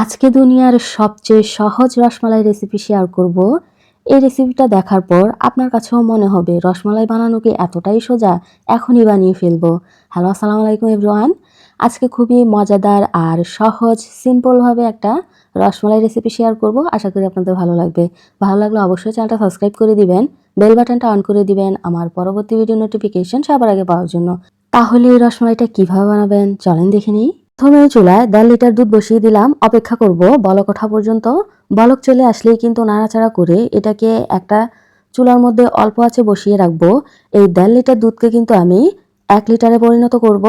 আজকে দুনিয়ার সবচেয়ে সহজ রসমালাই রেসিপি শেয়ার করব। এই রেসিপিটা দেখার পর আপনার কাছেও মনে হবে, রসমালাই বানানো কি এতটাই সোজা? এখনই বানিয়ে ফেলব। হ্যালো আসসালামু আলাইকুম এভরিওয়ান আজকে খুবই মজাদার আর সহজ সিম্পলভাবে একটা রসমালাই রেসিপি শেয়ার করব। আশা করি আপনাদের ভালো লাগবে। ভালো লাগলে অবশ্যই চ্যানেলটা সাবস্ক্রাইব করে দিবেন বেল বাটনটা অন করে দিবেন আমার পরবর্তী ভিডিও নোটিফিকেশন সবার আগে পাওয়ার জন্য। তাহলে এই রসমালাইটা কীভাবে বানাবেন? চলেন দেখে নিই। প্রথমে চুলায় দেড় লিটার দুধ বসিয়ে দিলাম, অপেক্ষা করব বলক ওঠা পর্যন্ত। বলক চলে আসলেই কিন্তু নাড়াচাড়া করে এটাকে একটা চুলার মধ্যে অল্প আছে বসিয়ে রাখব। এই দেড় লিটার দুধকে কিন্তু আমি এক লিটারে পরিণত করব।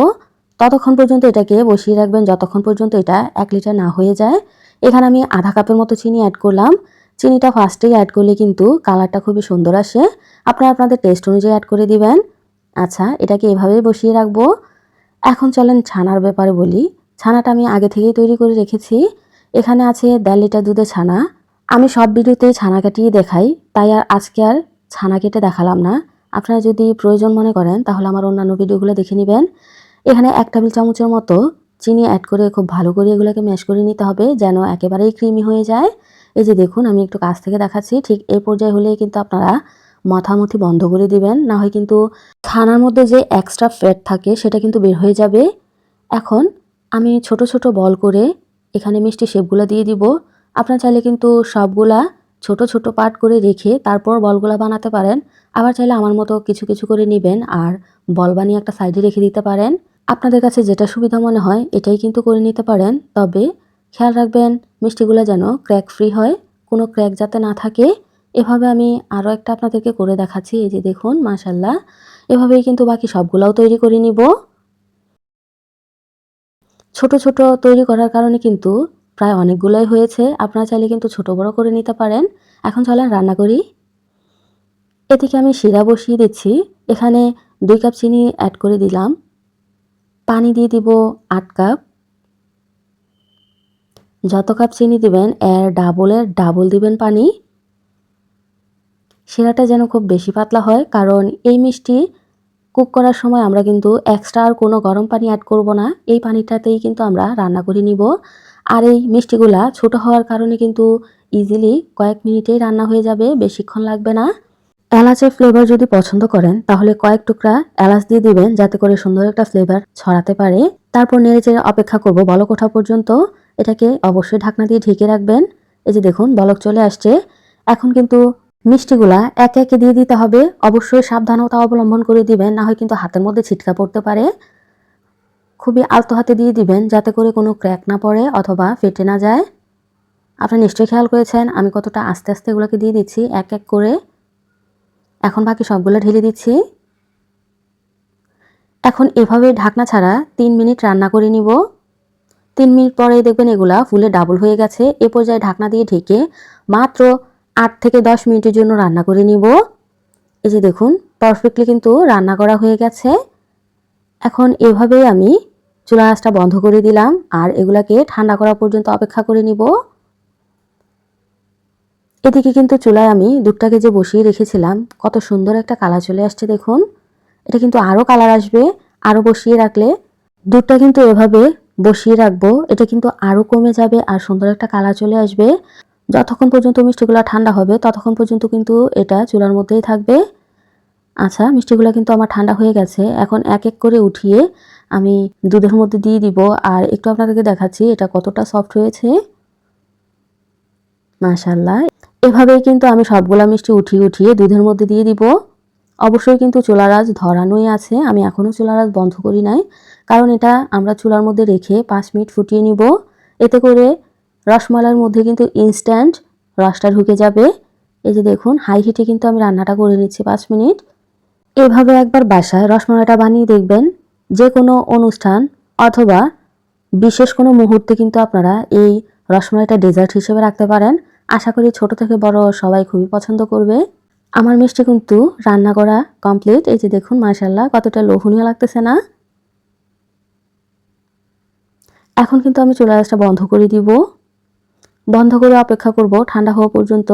ততক্ষণ পর্যন্ত এটাকে বসিয়ে রাখবেন, যতক্ষণ পর্যন্ত এটা এক লিটার না হয়ে যায়। এখানে আমি আধা কাপের মতো চিনি অ্যাড করলাম। চিনিটা ফার্স্টেই অ্যাড করলে কিন্তু কালারটা খুবই সুন্দর আসে। আপনারা আপনাদের টেস্ট অনুযায়ী অ্যাড করে দিবেন। আচ্ছা এটাকে এভাবেই বসিয়ে রাখব। এখন চলেন ছানার ব্যাপারে বলি। ছানাটা আমি আগে থেকেই তৈরি করে রেখেছি। এখানে আছে দেড় লিটার দুধের ছানা। আমি সব ভিডিওতেই ছানা কাটিয়ে দেখাই, তাই আর আজকে আর ছানা কেটে দেখালাম না। আপনারা যদি প্রয়োজন মনে করেন, তাহলে আমার অন্যান্য ভিডিওগুলো দেখে নেবেন। এখানে এক টেবিল চামচের মতো চিনি অ্যাড করে খুব ভালো করে এগুলোকে ম্যাশ করে নিতে হবে, যেন একেবারেই ক্রিমি হয়ে যায়। এই যে দেখুন, আমি একটু কাছ থেকে দেখাচ্ছি। ঠিক এই পর্যায়ে হলেই কিন্তু আপনারা মাথামুথি বন্ধ করে দিবেন। না হয় কিন্তু ছানার মধ্যে যে এক্সট্রা ফ্যাট থাকে, সেটা কিন্তু বের হয়ে যাবে। এখন আমি ছোট ছোট বল করে এখানে মিষ্টি শেপগুলো দিয়ে দিব। আপনার চাইলে কিন্তু সবগুলা ছোট ছোট পার্ট করে রেখে তারপর বলগুলা বানাতে পারেন। আবার চাইলে আমার মতো কিছু কিছু করে নেবেন আর বল বানিয়ে একটা সাইডে রেখে দিতে পারেন। আপনাদের কাছে যেটা সুবিধা মনে হয় এটাই কিন্তু করে নিতে পারেন। তবে খেয়াল রাখবেন, মিষ্টিগুলো যেন ক্র্যাক ফ্রি হয়, কোনো ক্র্যাক যাতে না থাকে। এভাবে আমি আরও একটা আপনাদেরকে করে দেখাচ্ছি। এই যে দেখুন মাশাল্লাহ এভাবেই কিন্তু বাকি সবগুলাও তৈরি করে নিব। ছোট ছোট তৈরি করার কারণে কিন্তু প্রায় অনেকগুলোই হয়েছে। আপনারা চাইলে কিন্তু ছোট বড় করে নিতে পারেন। এখন চলেন রান্না করি। এদিকে আমি শিরা বসিয়ে দিচ্ছি। এখানে দুই কাপ চিনি অ্যাড করে দিলাম। পানি দিয়ে দিব আট কাপ। যত কাপ চিনি দিবেন, এর ডাবলের ডাবল দিবেন পানি। শিরাটা যেন খুব বেশি পাতলা হয়, কারণ এই মিষ্টি কুক করার সময় আমরা কিন্তু এক্সট্রা আর কোনো গরম পানি অ্যাড করব না। এই পানিটাতেই কিন্তু আমরা রান্না করে নিব। আর এই মিষ্টিগুলা ছোট হওয়ার কারণে কিন্তু ইজিলি কয়েক মিনিটেই রান্না হয়ে যাবে, বেশিক্ষণ লাগবে না। এলাচের ফ্লেভার যদি পছন্দ করেন, তাহলে কয়েক টুকরা এলাচ দিয়ে দিবেন, যাতে করে সুন্দর একটা ফ্লেভার ছড়াতে পারে। তারপর নেড়ে চেড়ে অপেক্ষা করব বলক ওঠা পর্যন্ত। এটাকে অবশ্যই ঢাকনা দিয়ে ঢেকে রাখবেন। এই যে দেখুন, বলক চলে আসছে। এখন কিন্তু মিষ্টিগুলা একে একে দিয়ে দিতে হবে। অবশ্যই সাবধানতা অবলম্বন করে দিবেন, না হয় কিন্তু হাতের মধ্যে ছিটকা পড়তে পারে। খুবই আলতো হাতে দিয়ে দিবেন যাতে করে কোনো ক্র্যাক না পড়ে অথবা ফেটে না যায়। আপনি নিশ্চয়ই খেয়াল করেছেন, আমি কতটা আস্তে আস্তে এগুলোকে দিয়ে দিচ্ছি, এক এক করে। এখন বাকি সবগুলো ঢেলে দিচ্ছি। এখন এভাবে ঢাকনা ছাড়া তিন মিনিট রান্না করে নিব। তিন মিনিট পরে দেখবেন এগুলা ফুলে ডাবল হয়ে গেছে। এ পর্যায়ে ঢাকনা দিয়ে ঢেকে মাত্র আট থেকে দশ মিনিটের জন্য রান্না করে নিব। এই যে দেখুন পারফেক্টলি কিন্তু রান্না করা হয়ে গেছে। এখন এভাবেই আমি চুলা আঁচটা বন্ধ করে দিলাম আর এগুলাকে ঠান্ডা করা পর্যন্ত অপেক্ষা করে নিব। এদিকে কিন্তু চুলায় আমি দুধটাকে যে বসিয়ে রেখেছিলাম, কত সুন্দর একটা কালার চলে আসছে দেখুন। এটা কিন্তু আরও কালার আসবে, আরও বসিয়ে রাখলে দুধটা কিন্তু এভাবে বসিয়ে রাখব, এটা কিন্তু আরও কমে যাবে আর সুন্দর একটা কালার চলে আসবে। যতক্ষণ পর্যন্ত মিষ্টিগুলো ঠান্ডা হবে, ততক্ষণ পর্যন্ত কিন্তু এটা চুলার মধ্যেই থাকবে। আচ্ছা মিষ্টিগুলো কিন্তু আমার ঠান্ডা হয়ে গেছে। এখন এক এক করে উঠিয়ে আমি দুধের মধ্যে দিয়ে দিব। আর একটু আপনাদেরকে দেখাচ্ছি এটা কতটা সফট হয়েছে। মাশাল্লাহ এভাবেই কিন্তু আমি সবগুলা মিষ্টি উঠিয়ে উঠিয়ে দুধের মধ্যে দিয়ে দিব। অবশ্যই কিন্তু চুলারাজ ধরানোই আছে। আমি এখনও চুলারাজ বন্ধ করি নাই। কারণ এটা আমরা চুলার মধ্যে রেখে পাঁচ মিনিট ফুটিয়ে নিব। এতে করে রসমালাইয়ের মধ্যে কিন্তু ইনস্ট্যান্ট রসটা ঢুকে যাবে। এই যে দেখুন হাই হিটে কিন্তু আমি রান্নাটা করে নিচ্ছি পাঁচ মিনিট। এভাবে একবার বাসায় রসমালাইটা বানিয়ে দেখবেন যে কোনো অনুষ্ঠান অথবা বিশেষ কোনো মুহূর্তে কিন্তু আপনারা এই রসমালাইটা ডেজার্ট হিসেবে রাখতে পারেন। আশা করি ছোট থেকে বড় সবাই খুবই পছন্দ করবে। আমার মিষ্টি কিন্তু রান্না করা কমপ্লিট এই যে দেখুন মাশাল্লাহ কতটা লোভনীয় লাগতেছে না? এখন কিন্তু আমি চুলা গাছটা বন্ধ করে দিব। বন্ধ করে অপেক্ষা করব। ঠান্ডা হওয়া পর্যন্ত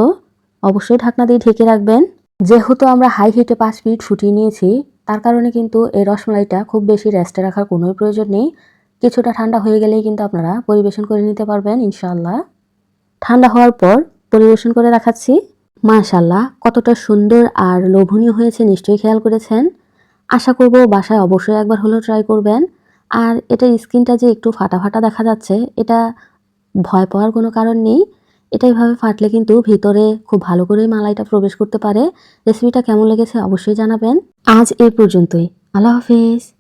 অবশ্যই ঢাকনা দিয়ে ঢেকে রাখবেন। যেহেতু আমরা হাই হিটে পাঁচ মিনিট ফুটিয়ে নিয়েছি, তার কারণে কিন্তু এই রসমালাইটা খুব বেশি রেস্টে রাখার কোনোই প্রয়োজন নেই। কিছুটা ঠান্ডা হয়ে গেলেই কিন্তু আপনারা পরিবেশন করে নিতে পারবেন ইনশাল্লাহ ঠান্ডা হওয়ার পর পরিবেশন করে দেখাচ্ছি। মাশাল্লাহ কতটা সুন্দর আর লোভনীয় হয়েছে, নিশ্চয়ই খেয়াল করেছেন। আশা করব বাসায় অবশ্যই একবার হলেও ট্রাই করবেন। আর এটা স্কিনটা যে একটু ফাটা ফাটা দেখা যাচ্ছে, এটা ভয় পাওয়ার কোনো কারণ নেই। এটা এইভাবে ফাটলে কিন্তু ভিতরে খুব ভালো করে মালাইটা প্রবেশ করতে পারে। রেসিপিটা কেমন লেগেছে অবশ্যই জানাবেন। আজ এই পর্যন্তই। আল্লাহ হাফেজ।